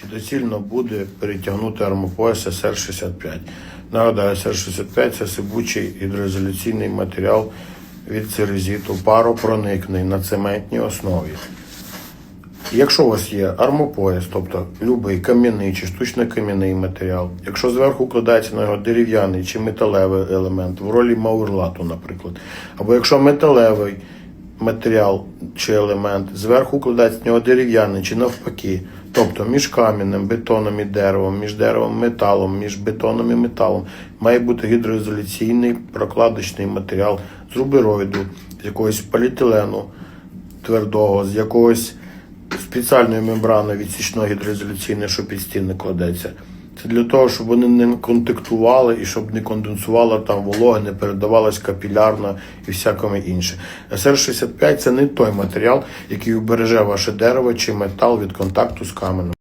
чи доцільно буде перетягнути армопояс СР-65. Нагадаю, СР-65 це сипучий гідроізоляційний матеріал від церезіту, паропроникний на цементній основі. Якщо у вас є армопояс, тобто любий кам'яний чи штучно-кам'яний матеріал, якщо зверху вкладається на нього дерев'яний чи металевий елемент в ролі маурлату, наприклад, або якщо металевий матеріал чи елемент, зверху вкладається на нього дерев'яний чи навпаки, тобто між камінням, бетоном і деревом, між деревом, металом, між бетоном і металом, має бути гідроізоляційний прокладочний матеріал з рубероїду, з якогось поліетилену твердого, з якогось спеціальної мембрани відсічної гідроізоляційної, що під стіни кладеться. Це для того, щоб вони не контактували і щоб не конденсувала там волога, не передавалась капілярно і всякому інше. СР-65 це не той матеріал, який убереже ваше дерево чи метал від контакту з каменем.